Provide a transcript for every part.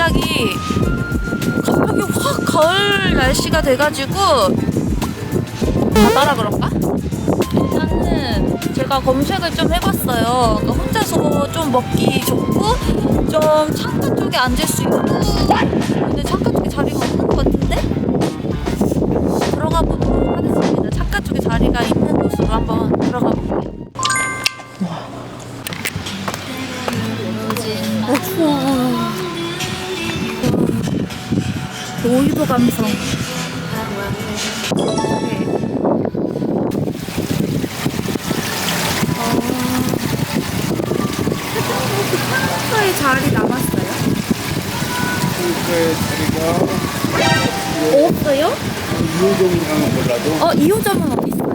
갑자기 갑자기 확 가을 날씨가 돼가지고 바다라 그런가? 일단은 제가 검색을 좀 해봤어요. 그러니까 혼자서 좀 먹기 좋고 좀 창가 쪽에 앉을 수 있고 근데 창가 쪽에 자리가 없는 것 같은데? 들어가 보도록 하겠습니다. 창가 쪽에 자리가 있 감성. 창가에 자리 남았어요? 그 자리가 없어요? 유동강은 몰라도 어, 2호점은 어디 있어요?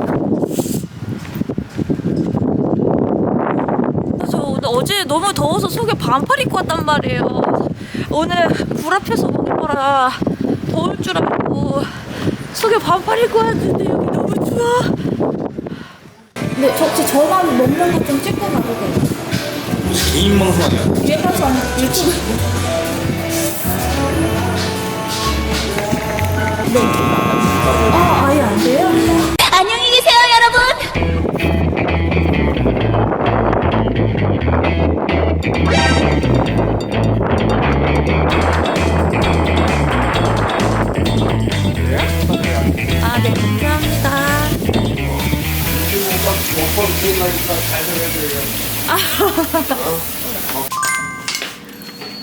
저 오늘 어제 너무 더워서 속에 반팔 입고 왔단 말이에요. 오늘 불 앞에서 먹을 거라 더울 줄 알고 속에 반팔 입고 왔는데 여기 너무 추워. 네, 저 혹시 저만 먹는 거좀 찍고 가도 돼요? 개인 방송이야. 위에 가서 유튜브. 네.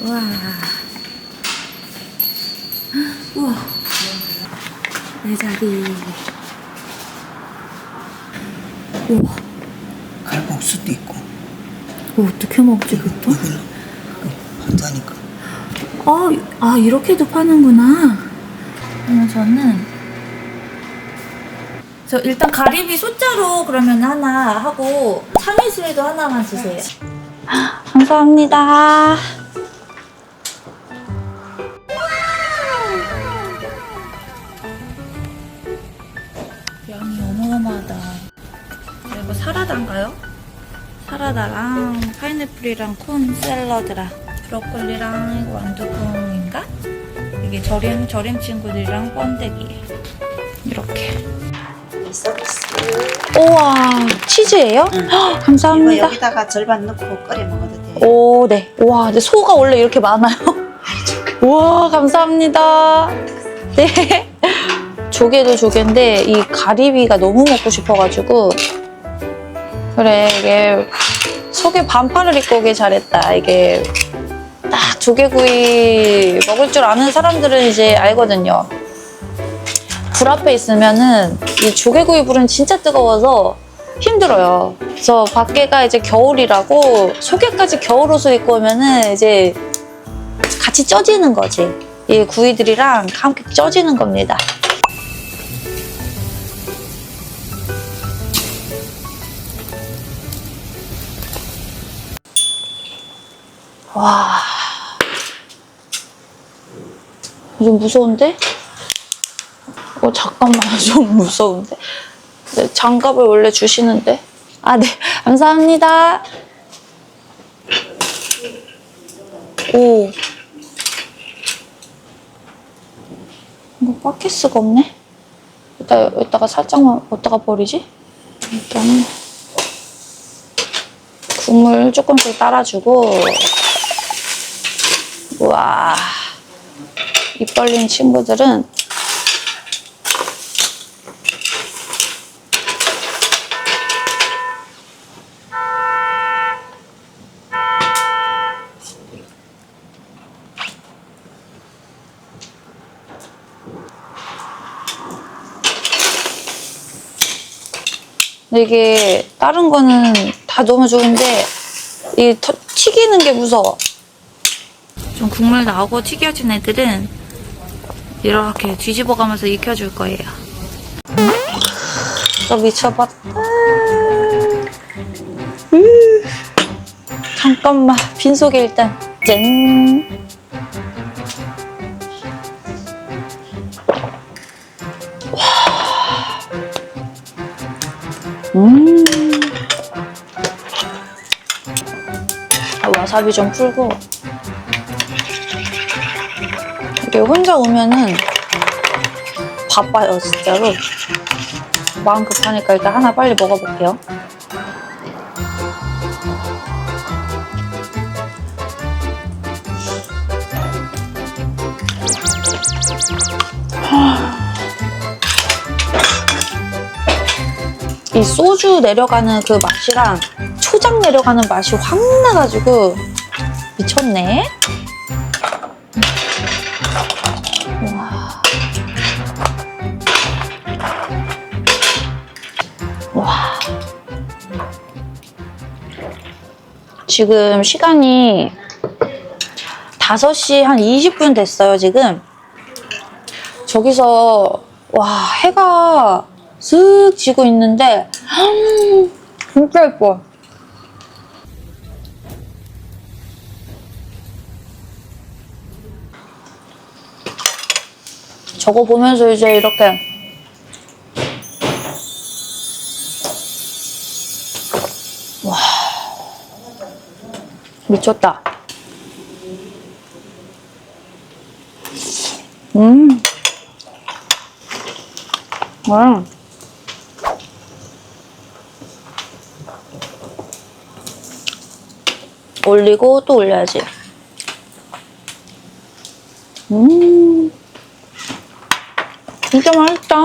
와. 우와. 내 자리. 우와. 갈국수도 있고 이거 어떻게 먹지, 그것도? 이걸로 한다니까 아, 아, 이렇게도 파는구나. 그러면 저는 저 일단 가리비 소자로 그러면 하나 하고 참이슬도 하나만 주세요. 감사합니다. 양이 어마어마하다. 이거 사라다인가요? 사라다랑 파인애플이랑 콘 샐러드랑 브로콜리랑 이거 완두콩인가? 이게 절임 절임 친구들이랑 번데기 이렇게. 서비스. 우와 치즈예요? 응. 헉, 이거 감사합니다. 여기다가 절반 넣고 끓여 먹어도 돼. 오, 네. 와, 근데 소가 원래 이렇게 많아요? 우와, 감사합니다. 네. 조개도 조개인데, 이 가리비가 너무 먹고 싶어가지고. 그래, 이게 속에 반팔을 입고 오길 잘했다. 이게 딱 조개구이 먹을 줄 아는 사람들은 이제 알거든요. 불 앞에 있으면은 이 조개구이 불은 진짜 뜨거워서 힘들어요. 그래서 밖에가 이제 겨울이라고 속에까지 겨울 옷을 입고 오면은 이제 같이 쪄지는 거지. 이 구이들이랑 함께 쪄지는 겁니다. 와. 좀 무서운데? 어, 잠깐만. 좀 무서운데? 네, 장갑을 원래 주시는데. 아, 네. 감사합니다. 오. 이거 바켓스가 없네? 이따, 이따가 살짝만 어디다가 버리지? 일단 국물 조금씩 따라주고 우와 입 벌린 친구들은 근데 이게 다른 거는 다 너무 좋은데 이 터- 튀기는 게 무서워. 좀 국물 나오고 튀겨진 애들은 이렇게 뒤집어가면서 익혀줄 거예요. 저 미쳐봤다. 으. 잠깐만 빈속에 일단 짠. 음. 아, 와사비 좀 풀고. 이게 혼자 오면은 바빠요, 진짜로. 마음 급하니까 일단 하나 빨리 먹어볼게요. 이 소주 내려가는 그 맛이랑 초장 내려가는 맛이 확 나가지고 미쳤네. 와. 와. 지금 시간이 5시 한 20분 됐어요, 지금. 저기서, 와, 해가 쓱 지고 있는데, 진짜 예뻐. 저거 보면서 이제 이렇게 와 미쳤다. 음. 와. 올리고 또 올려야지. 음. 진짜 맛있다.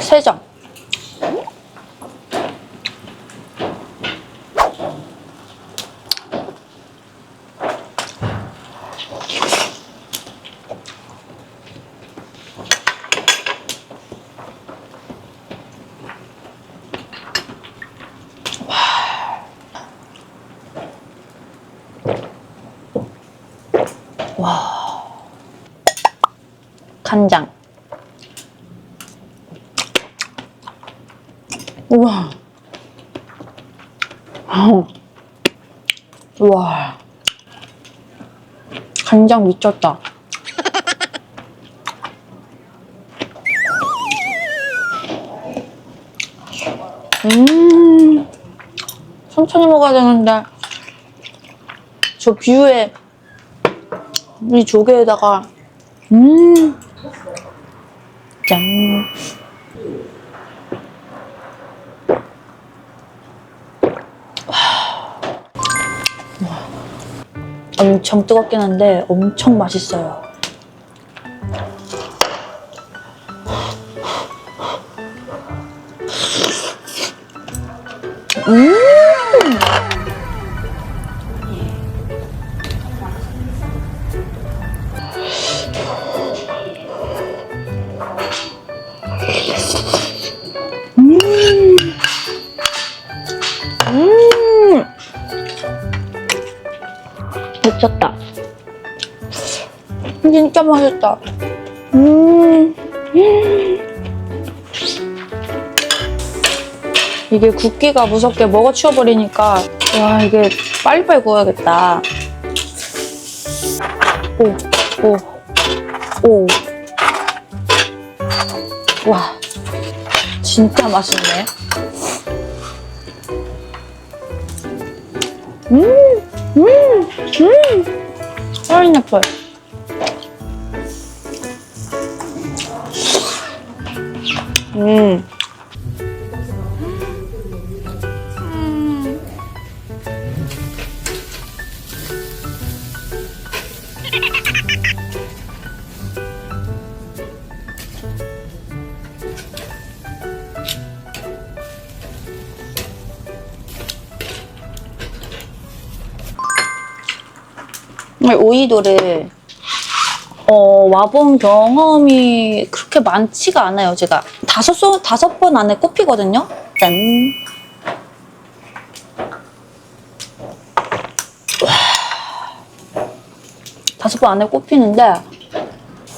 세 점. 간장. 우와. 우와. 간장 미쳤다. 음. 천천히 먹어야 되는데. 저 뷰에 이 조개에다가 음. 짠. 와. 엄청 뜨겁긴 한데 엄청 맛있어요. 이게 굽기가 무섭게 먹어 치워버리니까 와 이게 빨리빨리 구워야겠다. 오, 오, 오. 와, 진짜 맛있네. 파인애플. 음. 정 오이도를 어, 와본 경험이 그렇게 많지가 않아요, 제가. 다섯, 소, 다섯 번 안에 꼽히거든요? 짠. 와. 다섯 번 안에 꼽히는데,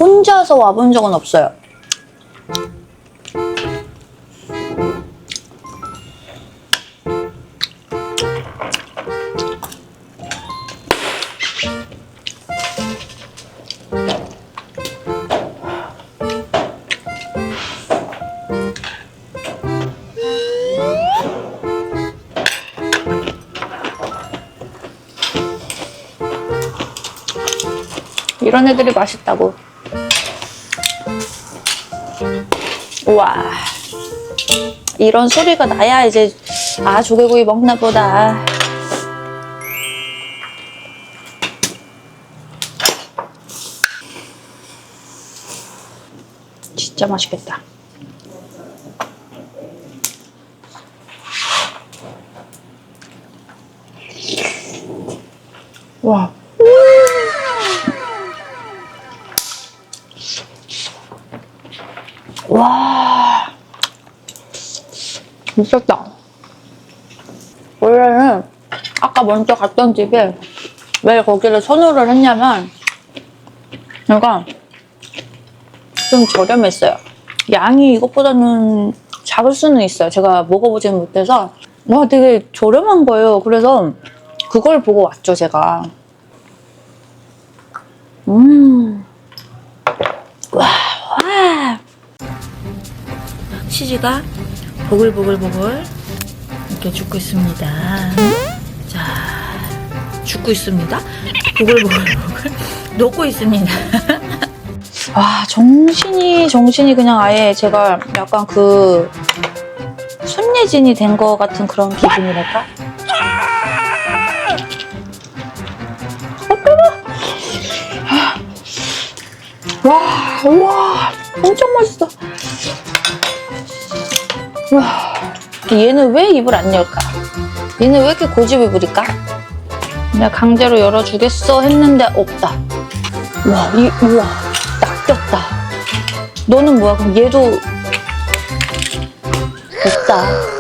혼자서 와본 적은 없어요. 이런 애들이 맛있다고. 우와. 이런 소리가 나야 이제 아 조개구이 먹나 보다. 진짜 맛있겠다. 와. 와. 미쳤다. 원래는 아까 먼저 갔던 집에 왜 거기를 선호를 했냐면 얘가 좀 저렴했어요. 양이 이것보다는 작을 수는 있어요. 제가 먹어보지는 못해서 와 되게 저렴한 거예요. 그래서 그걸 보고 왔죠, 제가. 음. 치즈가 보글보글보글 이렇게 죽고 있습니다. 자, 죽고 있습니다. 보글보글보글 녹고 있습니다. 와, 정신이, 정신이 그냥 아예 제가 약간 그 손예진이 된 것 같은 그런 기분이랄까? 와, 우와, 엄청 맛있어. 와, 얘는 왜 입을 안 열까? 얘는 왜 이렇게 고집을 부릴까? 내가 강제로 열어주겠어 했는데 없다. 와, 이, 우와, 낚였다. 너는 뭐야? 그럼 얘도 없다.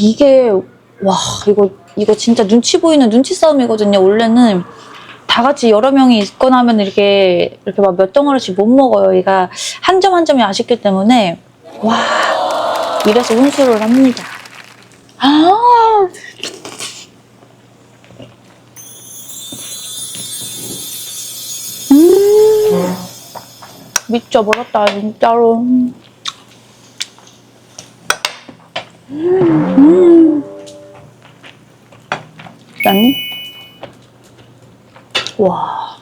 이게, 와, 이거, 이거 진짜 눈치 보이는 눈치 싸움이거든요. 원래는 다 같이 여러 명이 있거나 하면 이렇게, 이렇게 막 몇 덩어리씩 못 먹어요. 얘가 한 점 한 점이 아쉽기 때문에. 와, 이래서 혼술을 합니다. 아, 음, 미쳐버렸다, 진짜로. 음. 짠. 와.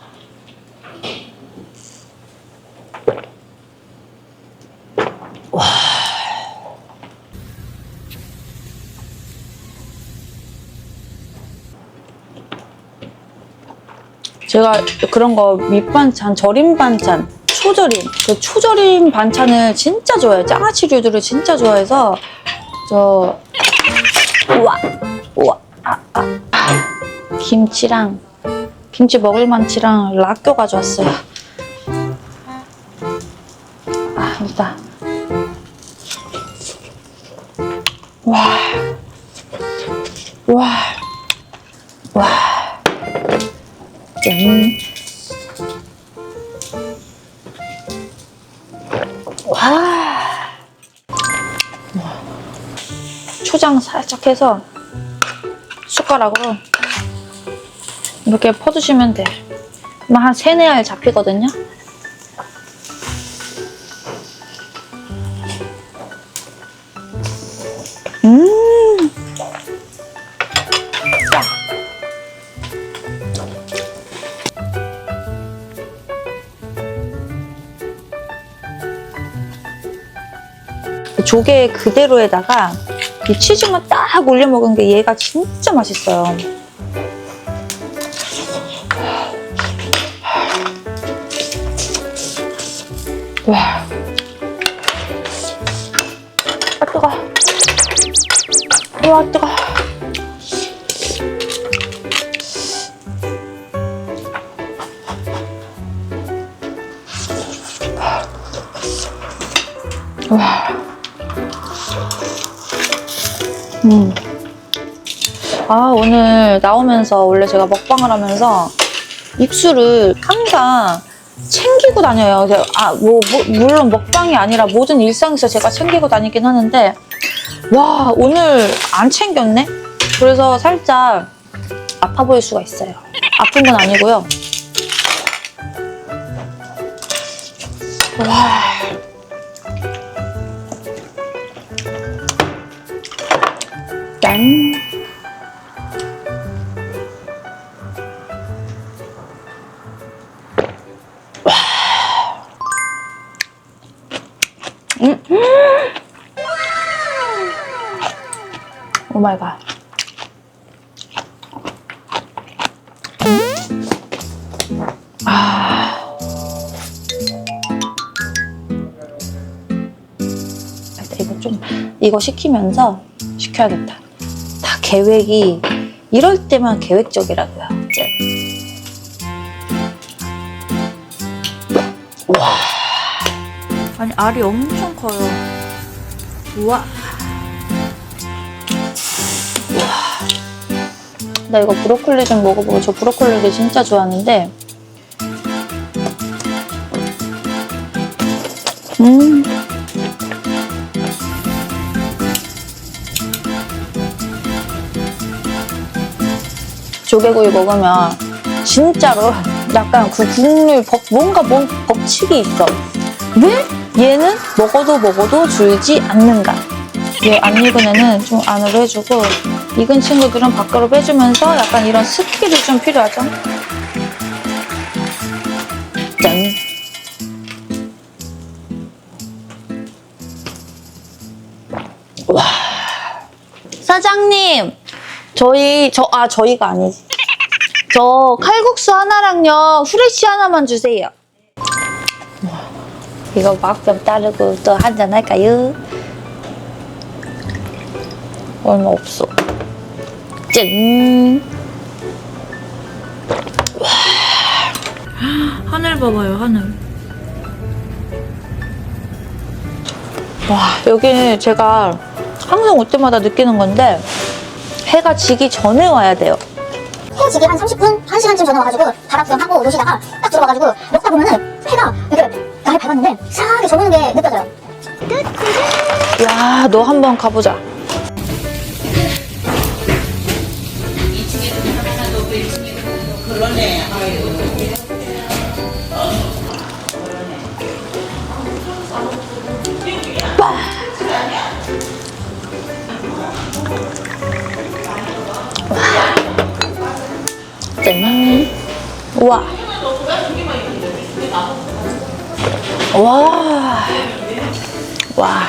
제가 그런 거 밑반찬, 절임 반찬, 초절임, 그 초절임 반찬을 진짜 좋아해요. 장아찌류들을 진짜 좋아해서 저 우와 우와 아, 아, 아. 김치랑 김치 먹을 만치랑 락교 가져왔어요. 아 일단 와 와, 와, 짠. 초장 살짝 해서 숟가락으로 이렇게 퍼주시면 돼. 뭐한 세네 알 잡히거든요. 음. 야. 조개 그대로에다가 이 치즈만 딱 올려 먹은 게 얘가 진짜 맛있어요. 아, 오늘 나오면서 원래 제가 먹방을 하면서 입술을 항상 챙기고 다녀요. 그래서 아, 뭐, 뭐, 물론 먹방이 아니라 모든 일상에서 제가 챙기고 다니긴 하는데, 와, 오늘 안 챙겼네? 그래서 살짝 아파 보일 수가 있어요. 아픈 건 아니고요. 짠. 마이 갓. 아, 이거 좀 이거 시키면서 시켜야겠다. 다 계획이 이럴 때만 계획적이라고요. 짠. 와. 아니 알이 엄청 커요. 우와. 와. 나 이거 브로콜리 좀 먹어보고 저 브로콜리를 진짜 좋아하는데. 음. 조개구이 먹으면 진짜로 약간 그 국물 법, 뭔가 뭔 법칙이 있어. 왜 얘는 먹어도 먹어도 줄지 않는가? 얘 안 익은 애는 좀 안으로 해주고 익은 친구들은 밖으로 빼주면서 약간 이런 스킬이 좀 필요하죠? 짠! 와 사장님 저희 저 아 저희가 아니지 저 칼국수 하나랑요 후레쉬 하나만 주세요 이거 막좀 따르고 또 한잔 할까요? 얼마 없어 짠 와. 하늘 봐봐요 하늘 와 여기 제가 항상 올 때마다 느끼는 건데 해가 지기 전에 와야 돼요 헤어지기 한 30분, 1시간쯤 전에 와가지고 바람수영하고 노시다가 딱 들어와가지고 먹다 보면은 해가 이렇게 나를 밟았는데 싹 저무는 게 느껴져요. 야, 너 한번 가보자. 짠. 우와. 와. 와.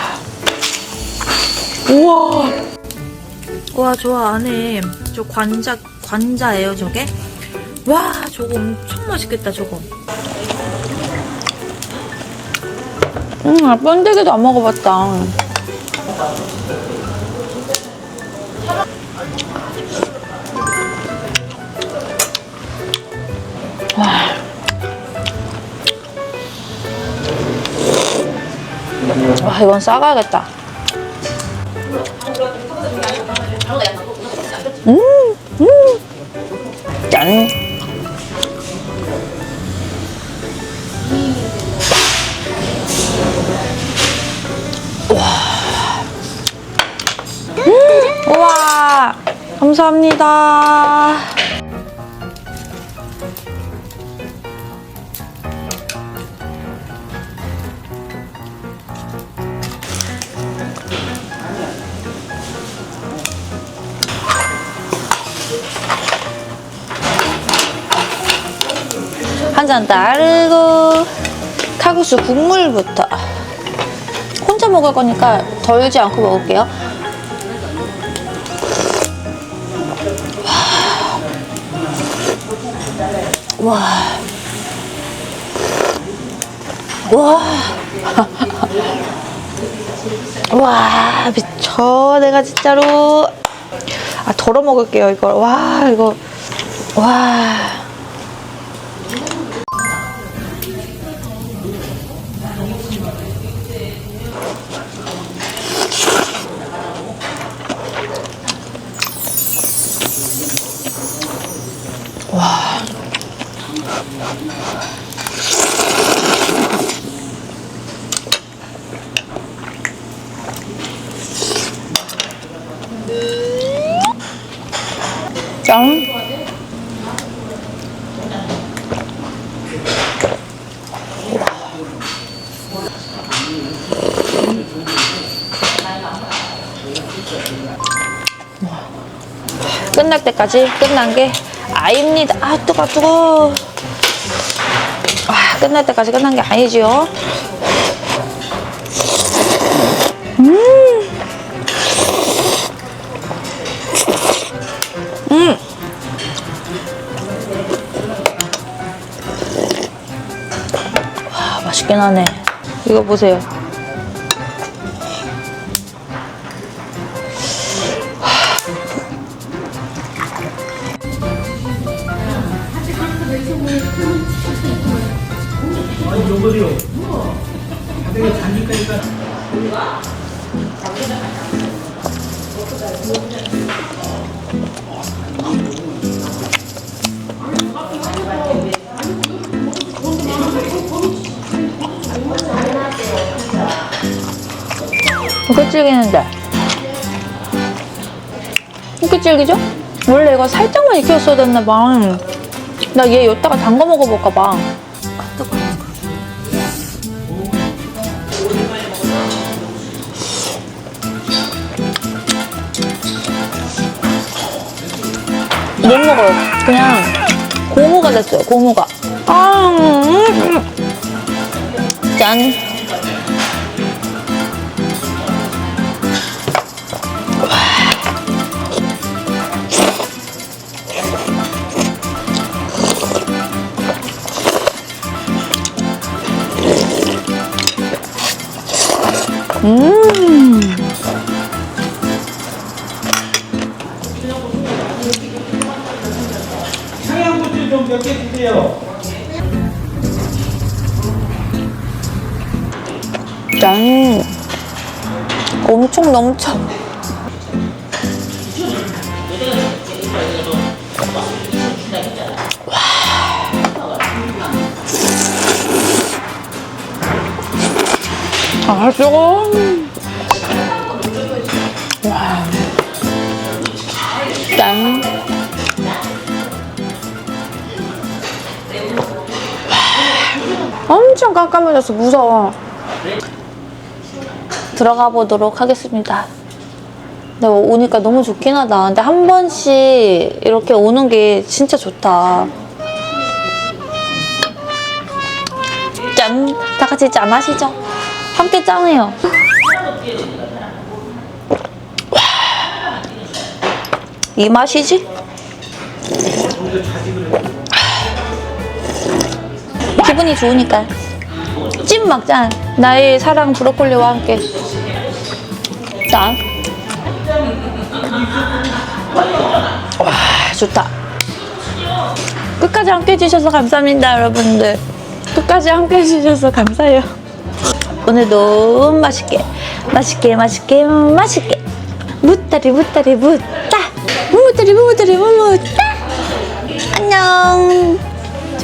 우와. 와, 저 안에 저 관자, 관자예요, 저게? 와, 저거 엄청 맛있겠다, 저거. 음, 아, 번데기도 안 먹어봤다. 와, 이건 싸가야겠다. 감사합니다. 한 잔 따르고 칼국수 국물부터 혼자 먹을 거니까 덜지 않고 먹을게요. 와. 와. 와, 미쳐. 내가 진짜로. 아, 덜어 먹을게요, 이걸. 와, 이거. 와. 끝날 때까지 끝난 게 아닙니다. 아 뜨거 뜨거. 아 끝날 때까지 끝난 게 아니지요. 음. 음. 와 맛있긴 하네. 이거 보세요. 이렇게 질기는데. 이렇게 질기죠? 원래 이거 살짝만 익혔어야 됐나 봐. 나 얘 여기다가 담가 먹어볼까 봐. 못 먹어요. 그냥 고무가 됐어요. 고무가. 아, 음, 음. 짠. 엄청 깜깜해져서 무서워. 들어가 보도록 하겠습니다. 근데 뭐 오니까 너무 좋긴 하다. 근데 한 번씩 이렇게 오는 게 진짜 좋다. 짠! 다 같이 짠하시죠? 함께 짠해요. 와. 이 맛이지? 기분이 좋으니까. 찐 막잔. 나의 사랑 브로콜리와 함께. 짠. 와, 좋다. 끝까지 함께 해주셔서 감사합니다, 여러분들. 끝까지 함께 해주셔서 감사해요. 오늘도 맛있게, 맛있게, 맛있게, 맛있게. 무따리, 무따리, 무따. 무무따리, 무무따리, 무무따. 안녕.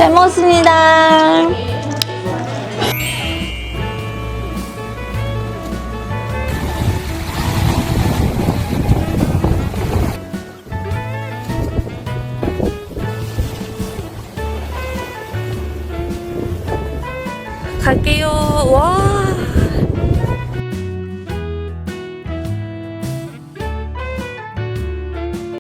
잘 먹었습니다.